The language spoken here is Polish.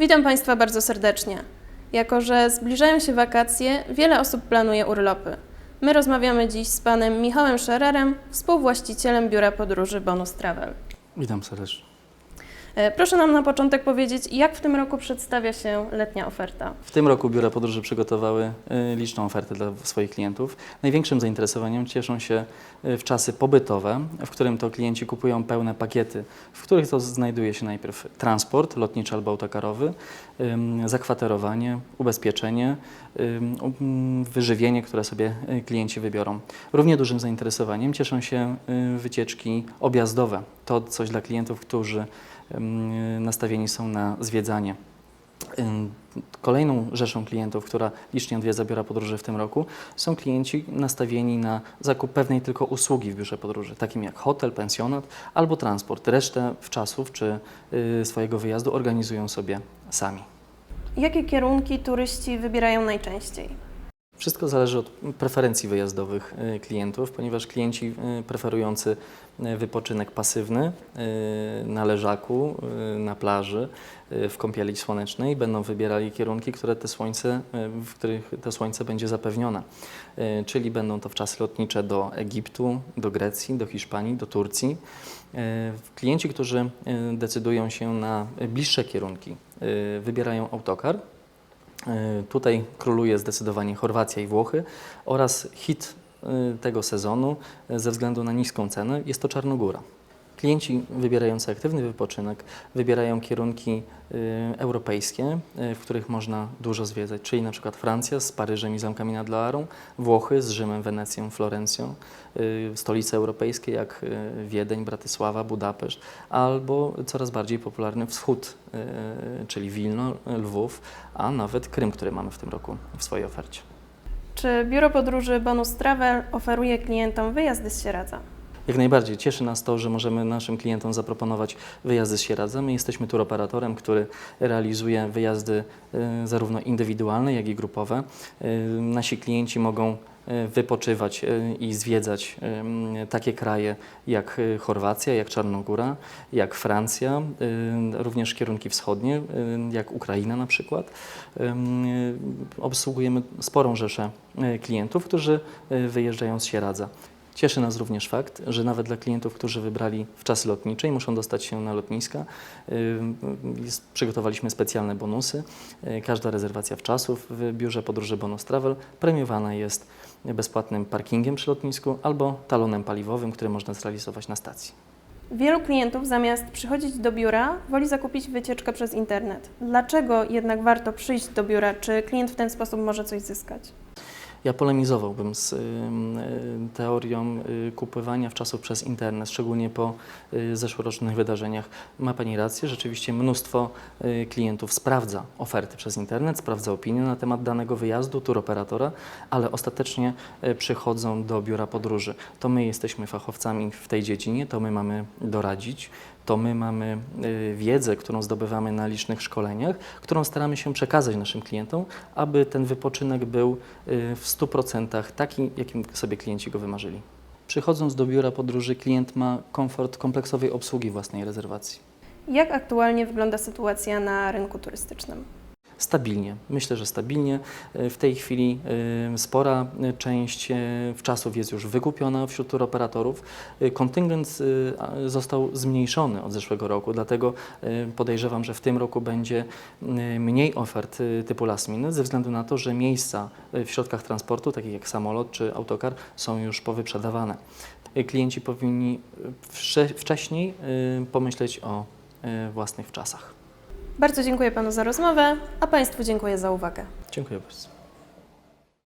Witam Państwa bardzo serdecznie. Jako, że zbliżają się wakacje, wiele osób planuje urlopy. My rozmawiamy dziś z panem Michałem Szererem, współwłaścicielem biura podróży Bonus Travel. Witam serdecznie. E, Proszę nam na początek powiedzieć, jak w tym roku przedstawia się letnia oferta. W tym roku biura podróży przygotowały y, liczną ofertę dla swoich klientów. Największym zainteresowaniem cieszą się y, w czasy pobytowe, w którym to klienci kupują pełne pakiety, w których to znajduje się najpierw transport lotniczy albo autokarowy, zakwaterowanie, ubezpieczenie, um, wyżywienie, które sobie klienci wybiorą. Równie dużym zainteresowaniem cieszą się wycieczki objazdowe. To coś dla klientów, którzy nastawieni są na zwiedzanie. Kolejną rzeszą klientów, która licznie odwiedza biura podróży w tym roku, są klienci nastawieni na zakup pewnej tylko usługi w biurze podróży, takim jak hotel, pensjonat albo transport. Resztę w czasów czy y, swojego wyjazdu organizują sobie sami. Jakie kierunki turyści wybierają najczęściej? Wszystko zależy od preferencji wyjazdowych y, klientów, ponieważ klienci y, preferujący y, wypoczynek pasywny na leżaku, na plaży, w kąpieli słonecznej będą wybierali kierunki, które te słońce, w których to słońce będzie zapewnione. Czyli będą to wczasy lotnicze do Egiptu, do Grecji, do Hiszpanii, do Turcji. Klienci, którzy decydują się na bliższe kierunki, wybierają autokar, Tutaj króluje zdecydowanie Chorwacja i Włochy oraz hit e, tego sezonu e, ze względu na niską cenę jest to Czarnogóra. Klienci wybierający aktywny wypoczynek wybierają kierunki e, europejskie, e, w których można dużo zwiedzać, czyli na przykład Francja z Paryżem i zamkami nad Loarą, Włochy z Rzymem, Wenecją, Florencją, e, stolice europejskie jak Wiedeń, Bratysława, Budapeszt, albo coraz bardziej popularny wschód, czyli Wilno, Lwów, a nawet Krym, który mamy w tym roku w swojej ofercie. Czy biuro podróży Bonus Travel oferuje klientom wyjazdy z Sieradza? Jak najbardziej cieszy nas to, że możemy naszym klientom zaproponować wyjazdy z Sieradza. My jesteśmy turoperatorem, który realizuje wyjazdy e, zarówno indywidualne, jak i grupowe. E, Nasi klienci mogą e, wypoczywać i zwiedzać takie kraje jak Chorwacja, jak Czarnogóra, jak Francja, również kierunki wschodnie, jak Ukraina na przykład. Obsługujemy sporą rzeszę klientów, którzy wyjeżdżają z Sieradza. Cieszy nas również fakt, że nawet dla klientów, którzy wybrali w czasy lotnicze i muszą dostać się na lotniska, y, przygotowaliśmy specjalne bonusy. Y, Każda rezerwacja w czasów w biurze podróży Bonus Travel premiowana jest bezpłatnym parkingiem przy lotnisku albo talonem paliwowym, który można zrealizować na stacji. Wielu klientów zamiast przychodzić do biura, woli zakupić wycieczkę przez internet. Dlaczego jednak warto przyjść do biura? Czy klient w ten sposób może coś zyskać? Ja polemizowałbym z y, teorią y, kupowania w czasów przez internet, szczególnie po y, zeszłorocznych wydarzeniach. Ma Pani rację, rzeczywiście mnóstwo klientów sprawdza oferty przez internet, sprawdza opinię na temat danego wyjazdu, turoperatora, ale ostatecznie przychodzą do biura podróży. To my jesteśmy fachowcami w tej dziedzinie, to my mamy doradzić, to my mamy y, wiedzę, którą zdobywamy na licznych szkoleniach, którą staramy się przekazać naszym klientom, aby ten wypoczynek był y, w 100% taki, jakim sobie klienci go wymarzyli. Przychodząc do biura podróży, klient ma komfort kompleksowej obsługi własnej rezerwacji. Jak aktualnie wygląda sytuacja na rynku turystycznym? Stabilnie, myślę, że stabilnie. Y, W tej chwili y, spora y, część czasów jest już wykupiona wśród turoperatorów. Y, Kontyngent został zmniejszony od zeszłego roku, dlatego podejrzewam, że w tym roku będzie mniej ofert typu last minute, ze względu na to, że miejsca w środkach transportu, takich jak samolot czy autokar, są już powyprzedawane. Klienci powinni wcześniej pomyśleć o własnych czasach. Bardzo dziękuję Panu za rozmowę, a Państwu dziękuję za uwagę. Dziękuję bardzo.